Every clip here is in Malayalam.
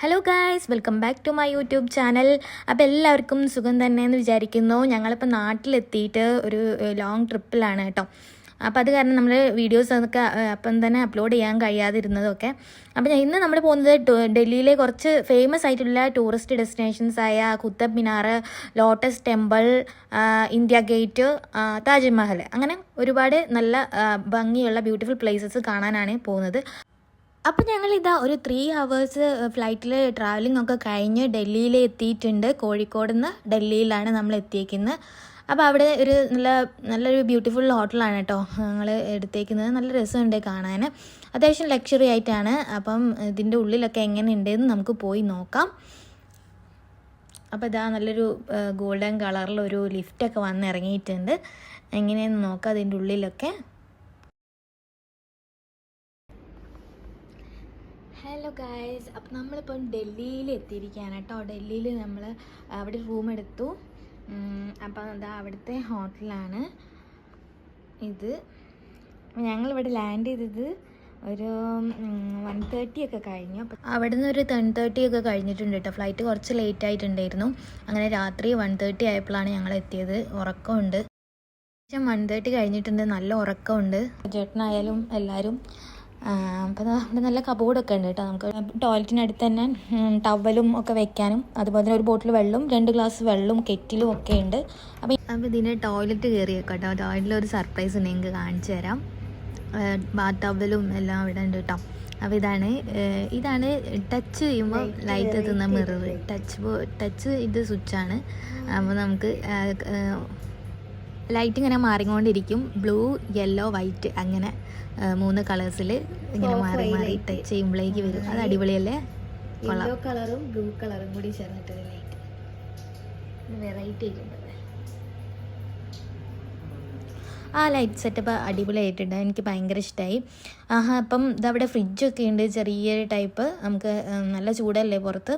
Hello guys welcome back to my YouTube channel അപ്പോൾ എല്ലാവർക്കും സുഖം തന്നെ എന്ന് വിചാരിക്കുന്നു. ഞങ്ങളിപ്പോൾ നാട്ടിലെത്തിയിട്ട് ഒരു ലോങ് ട്രിപ്പിലാണ് കേട്ടോ. അപ്പോൾ അത് കാരണം നമ്മൾ വീഡിയോസ് അതൊക്കെ അപ്പം തന്നെ അപ്ലോഡ് ചെയ്യാൻ കഴിയാതിരുന്നതൊക്കെ. അപ്പോൾ ഇന്ന് നമ്മൾ പോകുന്നത് ഡൽഹിയിലെ കുറച്ച് ഫേമസ് ആയിട്ടുള്ള ടൂറിസ്റ്റ് ഡെസ്റ്റിനേഷൻസ് ആയ Qutub Minar lotus temple India gate Taj Mahal. അങ്ങനെ ഒരുപാട് നല്ല ഭംഗിയുള്ള ബ്യൂട്ടിഫുൾ പ്ലേസസ് കാണാനാണ് പോകുന്നത്. അപ്പോൾ ഞങ്ങളിതാ ഒരു ത്രീ ഹവേഴ്സ് ഫ്ലൈറ്റിൽ ട്രാവലിംഗ് ഒക്കെ കഴിഞ്ഞ് ഡൽഹിയിൽ എത്തിയിട്ടുണ്ട് കോഴിക്കോട് നിന്ന് ഡൽഹിയിലാണ് നമ്മൾ എത്തിയേക്കുന്നത് അപ്പോൾ അവിടെ ഒരു നല്ല നല്ലൊരു ബ്യൂട്ടിഫുൾ ഹോട്ടലാണ് കേട്ടോ ഞങ്ങൾ എടുത്തേക്കുന്നത്. നല്ല രസമുണ്ട് കാണാൻ അത്യാവശ്യം ലക്ഷറി ആയിട്ടാണ്. അപ്പം ഇതിന്റെ ഉള്ളിലൊക്കെ എങ്ങനെ ഉണ്ടെന്ന് നമുക്ക് പോയി നോക്കാം. അപ്പോൾ ഇതാ നല്ലൊരു ഗോൾഡൻ കളറിലൊരു ലിഫ്റ്റൊക്കെ വന്നിറങ്ങിയിട്ടുണ്ട്. എങ്ങനെയെന്ന് നോക്കാം അതിന്റെ ഉള്ളിലൊക്കെ. ഹലോ ഗായ്സ് അപ്പം നമ്മളിപ്പം ഡൽഹിയിൽ എത്തിയിരിക്കുകയാണ് കേട്ടോ. ഡൽഹിയിൽ നമ്മൾ അവിടെ റൂം എടുത്തു. അപ്പം അതാ അവിടുത്തെ ഹോട്ടലാണ് ഇത്. ഞങ്ങളിവിടെ ലാൻഡ് ചെയ്തത് ഒരു വൺ തേർട്ടി ഒക്കെ കഴിഞ്ഞു. അപ്പം അവിടെ നിന്ന് ഒരു ടെൻ തേർട്ടി ഒക്കെ കഴിഞ്ഞിട്ടുണ്ട് കേട്ടോ. ഫ്ലൈറ്റ് കുറച്ച് ലേറ്റ് ആയിട്ടുണ്ടായിരുന്നു. അങ്ങനെ രാത്രി വൺ തേർട്ടി ആയപ്പോഴാണ് ഞങ്ങൾ എത്തിയത്. ഉറക്കമുണ്ട്. ശേഷം വൺ തേർട്ടി കഴിഞ്ഞിട്ടുണ്ട്. നല്ല ഉറക്കമുണ്ട്. ചേട്ടനായാലും എല്ലാവരും അപ്പോൾ അവിടെ നല്ല കബോർഡൊക്കെ ഉണ്ട് കേട്ടോ. നമുക്ക് ടോയ്ലറ്റിനടുത്ത് തന്നെ ടവലും ഒക്കെ വെക്കാനും അതുപോലെ തന്നെ ഒരു ബോട്ടിൽ വെള്ളവും രണ്ട് ഗ്ലാസ് വെള്ളവും കെറ്റിലും ഒക്കെ ഉണ്ട്. അപ്പോൾ അപ്പോൾ ഇതിന്റെ ടോയ്ലറ്റ് കയറിയേക്കാം കേട്ടോ. ടോയ്ലറ്റിൽ ഒരു സർപ്രൈസ് നിങ്ങൾക്ക് കാണിച്ചു തരാം. ബാത്ത് ടവലും എല്ലാം അവിടെ ഉണ്ട് കേട്ടോ. അപ്പോൾ ഇതാണ് ഇതാണ് ടച്ച് ചെയ്യുമ്പോൾ ലൈറ്റ് എത്തുന്ന മിറർ ടച്ച് ടച്ച് ഇത് സ്വിച്ചാണ് അപ്പോൾ നമുക്ക് ലൈറ്റ് ഇങ്ങനെ മാറിക്കൊണ്ടിരിക്കും. ബ്ലൂ യെല്ലോ വൈറ്റ് അങ്ങനെ മൂന്ന് കളേഴ്സിൽ ഇങ്ങനെ മാറി മാറി ടച്ച് ചെയ്യുമ്പോഴേക്ക് വരും. അത് അടിപൊളിയല്ലേ? യെല്ലോ കളറും ബ്ലൂ കളറും കൂടി ചേർന്നിട്ട് ലൈറ്റ്. വെറൈറ്റി ആയിട്ടുണ്ട്. ആ ലൈറ്റ് സെറ്റപ്പ് അടിപൊളിയായിട്ടുണ്ട്. എനിക്ക് ഭയങ്കര ഇഷ്ടമായി ആഹാ അപ്പം ഇതവിടെ ഫ്രിഡ്ജൊക്കെ ഉണ്ട്. ചെറിയ ടൈപ്പ്. നമുക്ക് നല്ല ചൂടല്ലേ പുറത്ത്.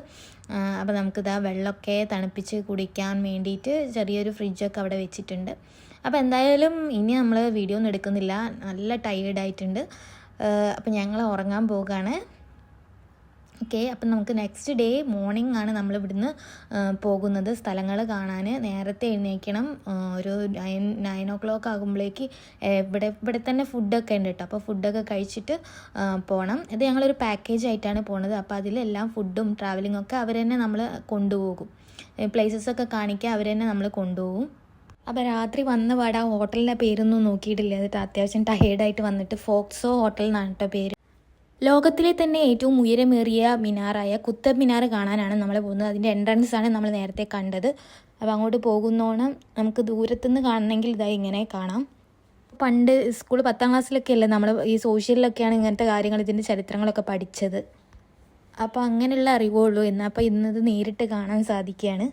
അപ്പം അപ്പോൾ നമുക്കിതാ വെള്ളമൊക്കെ തണുപ്പിച്ച് കുടിക്കാൻ വേണ്ടിയിട്ട് ചെറിയൊരു ഫ്രിഡ്ജൊക്കെ അവിടെ വെച്ചിട്ടുണ്ട്. അപ്പോൾ എന്തായാലും ഇനി നമ്മൾ വീഡിയോ ഒന്നും എടുക്കുന്നില്ല. നല്ല ടയേർഡായിട്ടുണ്ട് അപ്പോൾ ഞങ്ങൾ ഉറങ്ങാൻ പോവുകയാണ് ഓക്കെ അപ്പം നമുക്ക് നെക്സ്റ്റ് ഡേ മോർണിംഗ് ആണ് നമ്മൾ ഇവിടുന്ന് പോകുന്നത്. സ്ഥലങ്ങൾ കാണാൻ നേരത്തെ എഴുന്നേക്കണം ഒരു നയൻ നയൻ ഓ ക്ലോക്ക് ആകുമ്പോഴേക്ക് ഇവിടെ ഇവിടെ തന്നെ ഫുഡൊക്കെ ഉണ്ട് കേട്ടോ അപ്പോൾ ഫുഡൊക്കെ കഴിച്ചിട്ട് പോകണം ഇത് ഞങ്ങളൊരു പാക്കേജ് ആയിട്ടാണ് പോണത്. അപ്പോൾ അതിലെല്ലാം ഫുഡും ട്രാവലിംഗ് ഒക്കെ അവർ തന്നെ നമ്മൾ കൊണ്ടുപോകും. പ്ലേസസ് ഒക്കെ കാണിക്കാൻ അവർ തന്നെ നമ്മൾ കൊണ്ടുപോകും. അപ്പോൾ രാത്രി വന്ന പാടെ ഹോട്ടലിന്റെ പേരൊന്നും നോക്കിയിട്ടില്ല. എന്നിട്ട് അത്യാവശ്യം ടയേർഡായിട്ട് വന്നിട്ട്. ഫോക്സോ ഹോട്ടൽ എന്നാണ് കേട്ടോ പേര്. ലോകത്തിലെ തന്നെ ഏറ്റവും ഉയരമേറിയ മിനാറായ കുത്തബ് മിനാർ കാണാനാണ് നമ്മൾ പോകുന്നത്. അതിന്റെ എൻട്രൻസ് ആണ് നമ്മൾ നേരത്തെ കണ്ടത്. അപ്പോൾ അങ്ങോട്ട് പോകുന്നോണം നമുക്ക് ദൂരത്തുനിന്ന് കാണണമെങ്കിൽ ഇതായി ഇങ്ങനെ കാണാം. പണ്ട് സ്കൂൾ പത്താം ക്ലാസ്സിലൊക്കെ അല്ലേ നമ്മൾ ഈ സോഷ്യലിലൊക്കെയാണ് ഇങ്ങനത്തെ കാര്യങ്ങൾ ഇതിന്റെ ചരിത്രങ്ങളൊക്കെ പഠിച്ചത്. അപ്പോൾ അങ്ങനെയുള്ള അറിവുള്ളൂ. എന്നാൽ അപ്പോൾ ഇന്നത് നേരിട്ട് കാണാൻ സാധിക്കുകയാണ്.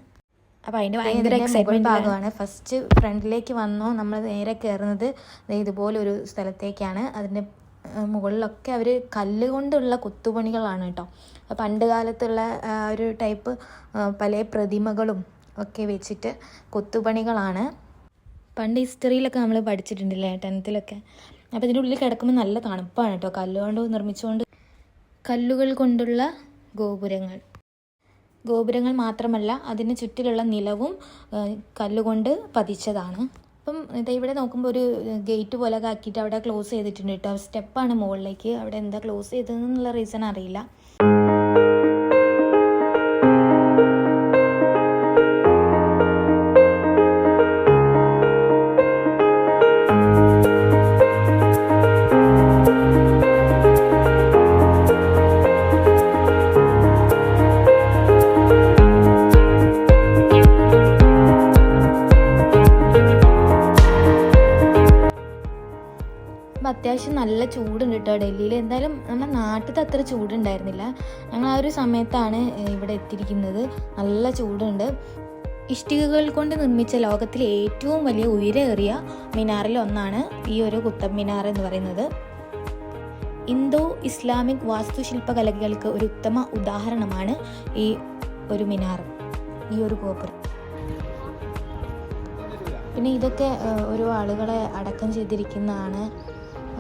അപ്പോൾ അതിന്റെ ഭയങ്കര എക്സൈറ്റ്മെന്റ് ഭാഗമാണ്. ഫസ്റ്റ് ഫ്രണ്ടിലേക്ക് വന്നോ നമ്മൾ നേരെ കയറുന്നത് ഇതുപോലൊരു സ്ഥലത്തേക്കാണ്. അതിന്റെ മുകളിലൊക്കെ അവർ കല്ല് കൊണ്ടുള്ള കൊത്തുപണികളാണ് കേട്ടോ പണ്ട് കാലത്തുള്ള ഒരു ടൈപ്പ് പല പ്രതിമകളും ഒക്കെ വെച്ചിട്ട് കൊത്തുപണികളാണ്. പണ്ട് ഹിസ്റ്ററിയിലൊക്കെ നമ്മൾ പഠിച്ചിട്ടുണ്ടല്ലേ ടെൻത്തിലൊക്കെ. അപ്പോൾ ഇതിന്റെ ഉള്ളിൽ കിടക്കുമ്പോൾ നല്ല തണുപ്പാണ് കേട്ടോ കല്ലുകൊണ്ട് നിർമ്മിച്ചുകൊണ്ട് കല്ലുകൾ കൊണ്ടുള്ള ഗോപുരങ്ങൾ. ഗോപുരങ്ങൾ മാത്രമല്ല അതിന് ചുറ്റിലുള്ള നിലവും കല്ലുകൊണ്ട് പതിച്ചതാണ്. അപ്പം ഇതാ ഇവിടെ നോക്കുമ്പോൾ ഒരു ഗേറ്റ് പോലെ ആക്കിയിട്ട് അവിടെ ക്ലോസ് ചെയ്തിട്ടുണ്ട് കേട്ടോ. സ്റ്റെപ്പാണ് മുകളിലേക്ക് അവിടെ എന്താ ക്ലോസ് ചെയ്തതെന്നുള്ള റീസൺ അറിയില്ല. നല്ല ചൂടുണ്ട് കേട്ടോ ഡൽഹിയിൽ. എന്തായാലും നമ്മുടെ നാട്ടിലത്തെ അത്ര ചൂടുണ്ടായിരുന്നില്ല. ഞങ്ങൾ ആ ഒരു സമയത്താണ് ഇവിടെ എത്തിയിരിക്കുന്നത്. നല്ല ചൂടുണ്ട്. ഇഷ്ടികകൾ കൊണ്ട് നിർമ്മിച്ച ലോകത്തിലെ ഏറ്റവും വലിയ ഉയരേറിയ മിനാറിൽ ഒന്നാണ് ഈ ഒരു കുത്തബ് മിനാർ എന്ന് പറയുന്നത്. ഇന്തോ ഇസ്ലാമിക് വാസ്തുശില്പകലകൾക്ക് ഒരു ഉത്തമ ഉദാഹരണമാണ് ഈ ഒരു മിനാർ ഈ ഒരു ഗോപുരം. പിന്നെ ഇതൊക്കെ ഒരു ആളുകളെ അടക്കം ചെയ്തിരിക്കുന്നതാണ്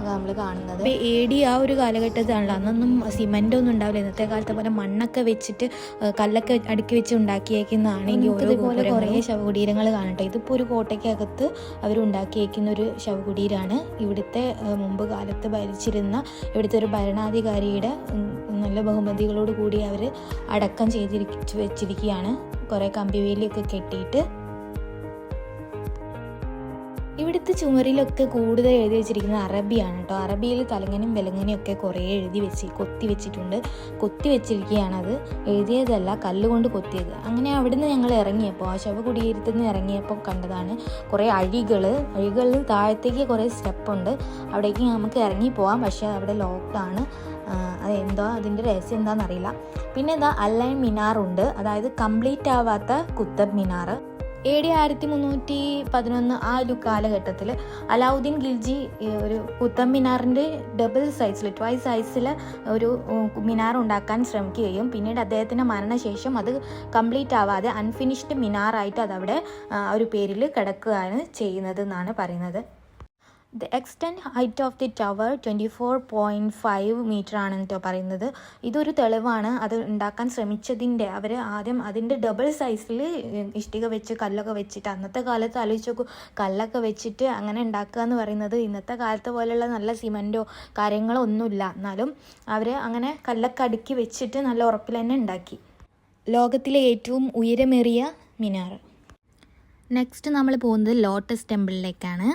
നമ്മൾ കാണുന്നത്. എ ഡി ആ ഒരു കാലഘട്ടത്തിലാണല്ലോ. അന്നൊന്നും സിമെന്റ് ഒന്നും ഉണ്ടാവില്ല. ഇന്നത്തെ കാലത്തെ പോലെ മണ്ണൊക്കെ വെച്ചിട്ട് കല്ലൊക്കെ അടുക്കി വെച്ച് ഉണ്ടാക്കിയേക്കുന്നതാണ് ഇതുപോലെ കുറേ ശവകുടീരങ്ങൾ കാണട്ടെ. ഇതിപ്പോൾ ഒരു കോട്ടയ്ക്കകത്ത് അവർ ഉണ്ടാക്കിയേക്കുന്ന ഒരു ശവകുടീരാണ്. ഇവിടുത്തെ മുമ്പ് കാലത്ത് ഭരിച്ചിരുന്ന ഇവിടുത്തെ ഒരു ഭരണാധികാരിയുടെ നല്ല ബഹുമതികളോട് കൂടി അവർ അടക്കം ചെയ്തിരിച്ചു വെച്ചിരിക്കുകയാണ്. കുറേ കമ്പിവേലിയൊക്കെ കെട്ടിയിട്ട് ഇവിടുത്തെ ചുമരിലൊക്കെ കൂടുതൽ എഴുതി വെച്ചിരിക്കുന്നത് അറബിയാണ് കേട്ടോ. അറബിയിൽ തലങ്ങനും വിലങ്ങനും ഒക്കെ കുറേ എഴുതി വെച്ച് കൊത്തി വെച്ചിട്ടുണ്ട്. കൊത്തി വെച്ചിരിക്കുകയാണത് എഴുതിയതല്ല കല്ലുകൊണ്ട് കൊത്തിയത്. അങ്ങനെ അവിടുന്ന് ഞങ്ങൾ ഇറങ്ങിയപ്പോൾ ആ ശവ ശവകുടീരത്തിൽ നിന്ന് ഇറങ്ങിയപ്പോൾ കണ്ടതാണ് കുറേ അഴികൾ. അഴികളിൽ താഴത്തേക്ക് കുറേ സ്റ്റെപ്പുണ്ട്. അവിടേക്ക് നമുക്ക് ഇറങ്ങി പോവാം. പക്ഷേ അവിടെ ലോക്ക്ഡാണ് അതെന്തോ അതിന്റെ രഹസ്യം എന്താണെന്നറിയില്ല. പിന്നെ എന്താ അല്ലൈൻ മിനാറുണ്ട്. അതായത് കംപ്ലീറ്റ് ആവാത്ത കുത്തബ് മിനാർ എ ഡി ആയിരത്തി മുന്നൂറ്റി പതിനൊന്ന് ആ ഒരു കാലഘട്ടത്തിൽ അലാവുദ്ദീൻ ഖിൽജി ഒരു കുത്തബ് മിനാറിന്റെ ഡബിൾ സൈസിൽ ട്വൈസ് സൈസിൽ ഒരു മിനാർ ഉണ്ടാക്കാൻ ശ്രമിക്കുകയും പിന്നീട് അദ്ദേഹത്തിന്റെ മരണശേഷം അത് കംപ്ലീറ്റ് ആവാതെ അൺഫിനിഷ്ഡ് മിനാറായിട്ട് അതവിടെ ഒരു പേരിൽ കിടക്കുകയാണ് ചെയ്യുന്നത് എന്നാണ് പറയുന്നത്. The extend height of the tower twenty four point five metre ആണ് കേട്ടോ പറയുന്നത്. ഇതൊരു തെളിവാണ്. അത് ഉണ്ടാക്കാൻ ശ്രമിച്ചതിന്റെ അവർ ആദ്യം അതിന്റെ ഡബിൾ സൈസിൽ ഇഷ്ടിക വെച്ച് കല്ലൊക്കെ വെച്ചിട്ട് അന്നത്തെ കാലത്ത് ആലോചിച്ച് നോക്കൂ. കല്ലൊക്കെ വെച്ചിട്ട് അങ്ങനെ ഉണ്ടാക്കുക എന്ന് പറയുന്നത് ഇന്നത്തെ കാലത്തെ പോലെയുള്ള നല്ല സിമന്റോ കാര്യങ്ങളോ ഒന്നുമില്ല. എന്നാലും അവർ അങ്ങനെ കല്ലൊക്കെ അടുക്കി വെച്ചിട്ട് നല്ല ഉറപ്പിൽ തന്നെ ഉണ്ടാക്കി. ലോകത്തിലെ ഏറ്റവും ഉയരമേറിയ മിനാർ നെക്സ്റ്റ് നമ്മൾ പോകുന്നത് ലോട്ടസ് ടെമ്പിളിലേക്കാണ്.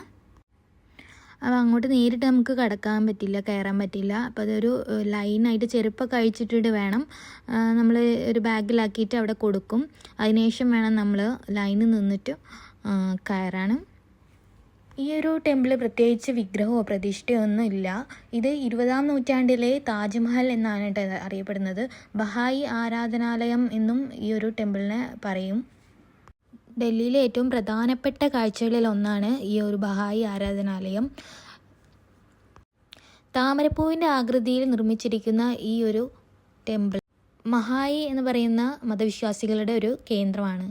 അപ്പോൾ അങ്ങോട്ട് നേരിട്ട് നമുക്ക് കടക്കാൻ പറ്റില്ല കയറാൻ പറ്റില്ല. അപ്പോൾ അതൊരു ലൈനായിട്ട് ചെരുപ്പൊക്കെ അഴിച്ചിട്ടിട്ട് വേണം. നമ്മൾ ഒരു ബാഗിലാക്കിയിട്ട് അവിടെ കൊടുക്കും. അതിനുശേഷം വേണം നമ്മൾ ലൈനിൽ നിന്നിട്ട് ആ, കയറാനും ഈ ഒരു ടെമ്പിൾ പ്രത്യേകിച്ച് വിഗ്രഹമോ പ്രതിഷ്ഠയോ ഒന്നും ഇല്ല. ഇത് ഇരുപതാം നൂറ്റാണ്ടിലെ താജ്മഹൽ എന്നാണ് അറിയപ്പെടുന്നത്. ബഹായി ആരാധനാലയം എന്നും ഈ ഒരു ടെമ്പിളിനെ പറയും. ഡൽഹിയിലെ ഏറ്റവും പ്രധാനപ്പെട്ട കാഴ്ചകളിൽ ഒന്നാണ് ഈ ഒരു ബഹായി ആരാധനാലയം. താമരപ്പൂവിന്റെ ആകൃതിയിൽ നിർമ്മിച്ചിരിക്കുന്ന ഈ ഒരു ടെമ്പിൾ മഹായി എന്ന് പറയുന്ന മതവിശ്വാസികളുടെ ഒരു കേന്ദ്രമാണ്.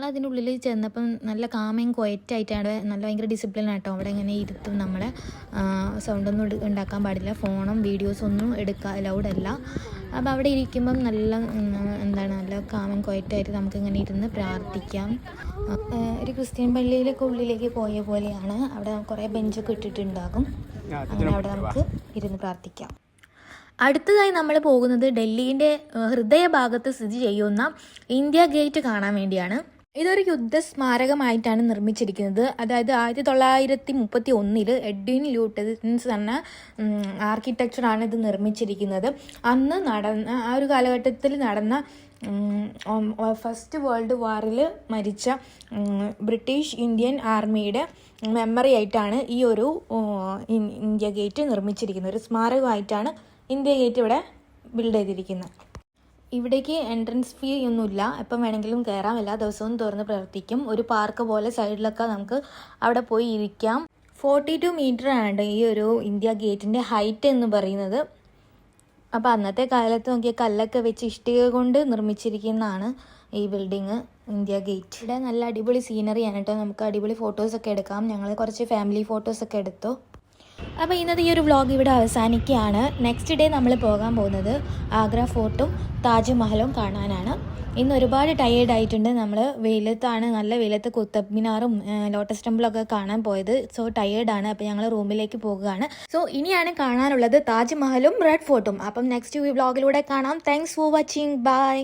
ഞങ്ങൾ അതിനുള്ളിൽ ചെന്നപ്പം നല്ല കാമയും ക്വയറ്റായിട്ടാണ് നല്ല ഭയങ്കര ഡിസിപ്ലിൻ ആട്ടോ അവിടെ ഇങ്ങനെ ഇരുത്തും നമ്മളെ. സൗണ്ടൊന്നും ഉണ്ടാക്കാൻ പാടില്ല. ഫോണും വീഡിയോസും ഒന്നും എടുക്കാൻ അലൗഡ് അല്ല. അപ്പോൾ അവിടെ ഇരിക്കുമ്പം നല്ല എന്താണ് നല്ല കാമൻ ക്വയറ്റായിട്ട് നമുക്കിങ്ങനെ ഇരുന്ന് പ്രാർത്ഥിക്കാം. ഒരു ക്രിസ്ത്യൻ പള്ളിയിലൊക്കെ ഉള്ളിലേക്ക് പോയ പോലെയാണ്. അവിടെ കുറേ ബെഞ്ചൊക്കെ ഇട്ടിട്ടുണ്ടാകും. അങ്ങനെ അവിടെ നമുക്ക് ഇരുന്ന് പ്രാർത്ഥിക്കാം. അടുത്തതായി നമ്മൾ പോകുന്നത് ഡൽഹിന്റെ ഹൃദയഭാഗത്ത് സ്ഥിതി ചെയ്യുന്ന ഇന്ത്യ ഗേറ്റ് കാണാൻ വേണ്ടിയാണ്. ഇതൊരു യുദ്ധ സ്മാരകമായിട്ടാണ് നിർമ്മിച്ചിരിക്കുന്നത്. അതായത് ആയിരത്തി തൊള്ളായിരത്തി മുപ്പത്തി ഒന്നിൽ എഡ്വിൻ ലൂട്ടൻസ് എന്ന ആർക്കിടെക്ചറാണ് ഇത് നിർമ്മിച്ചിരിക്കുന്നത്. അന്ന് നടന്ന ആ ഒരു കാലഘട്ടത്തിൽ നടന്ന ഫസ്റ്റ് വേൾഡ് വാറിൽ മരിച്ച ബ്രിട്ടീഷ് ഇന്ത്യൻ ആർമിയുടെ മെമ്മറി ആയിട്ടാണ് ഈ ഒരു ഇന്ത്യ ഗേറ്റ് നിർമ്മിച്ചിരിക്കുന്നത്. ഒരു സ്മാരകമായിട്ടാണ് ഇന്ത്യ ഗേറ്റ് ഇവിടെ ബിൽഡ് ചെയ്തിരിക്കുന്നത്. ഇവിടേക്ക് എൻട്രൻസ് ഫീ ഒന്നുമില്ല. എപ്പം വേണമെങ്കിലും കയറാം എല്ലാ ദിവസവും തുറന്ന് പ്രവർത്തിക്കും. ഒരു പാർക്ക് പോലെ സൈഡിലൊക്കെ നമുക്ക് അവിടെ പോയി ഇരിക്കാം. ഫോർട്ടി ടു മീറ്റർ ആണ് ഈ ഒരു ഇന്ത്യ ഗേറ്റിന്റെ ഹൈറ്റ് എന്ന് പറയുന്നത്. അപ്പോൾ അന്നത്തെ കാലത്ത് നോക്കിയ കല്ലൊക്കെ വെച്ച് ഇഷ്ടിക കൊണ്ട് നിർമ്മിച്ചിരിക്കുന്നതാണ് ഈ ബിൽഡിങ് ഇന്ത്യ ഗേറ്റ് ഇവിടെ നല്ല അടിപൊളി സീനറിയാണ് കേട്ടോ നമുക്ക് അടിപൊളി ഫോട്ടോസൊക്കെ എടുക്കാം. ഞങ്ങൾ കുറച്ച് ഫാമിലി ഫോട്ടോസൊക്കെ എടുത്തു. അപ്പോൾ ഇന്നത്തെ ഈ ഒരു വ്ളോഗ് ഇവിടെ അവസാനിക്കുകയാണ്. നെക്സ്റ്റ് ഡേ നമ്മൾ പോകാൻ പോകുന്നത് ആഗ്ര ഫോർട്ടും താജ്മഹലും കാണാനാണ്. ഇന്ന് ഒരുപാട് ടയേർഡ് ആയിട്ടുണ്ട്. നമ്മൾ വെയിലത്താണ് നല്ല വെയിലത്ത് കുത്തബ് മിനാറും ലോട്ടസ് ടെമ്പിളൊക്കെ കാണാൻ പോയത്. സോ ടയേർഡാണ് അപ്പോൾ ഞങ്ങൾ റൂമിലേക്ക് പോകുകയാണ്. സോ ഇനിയാണ് കാണാനുള്ളത് താജ്മഹലും റെഡ് ഫോർട്ടും അപ്പം നെക്സ്റ്റ് വ്ളോഗിലൂടെ കാണാം. Thanks for watching bye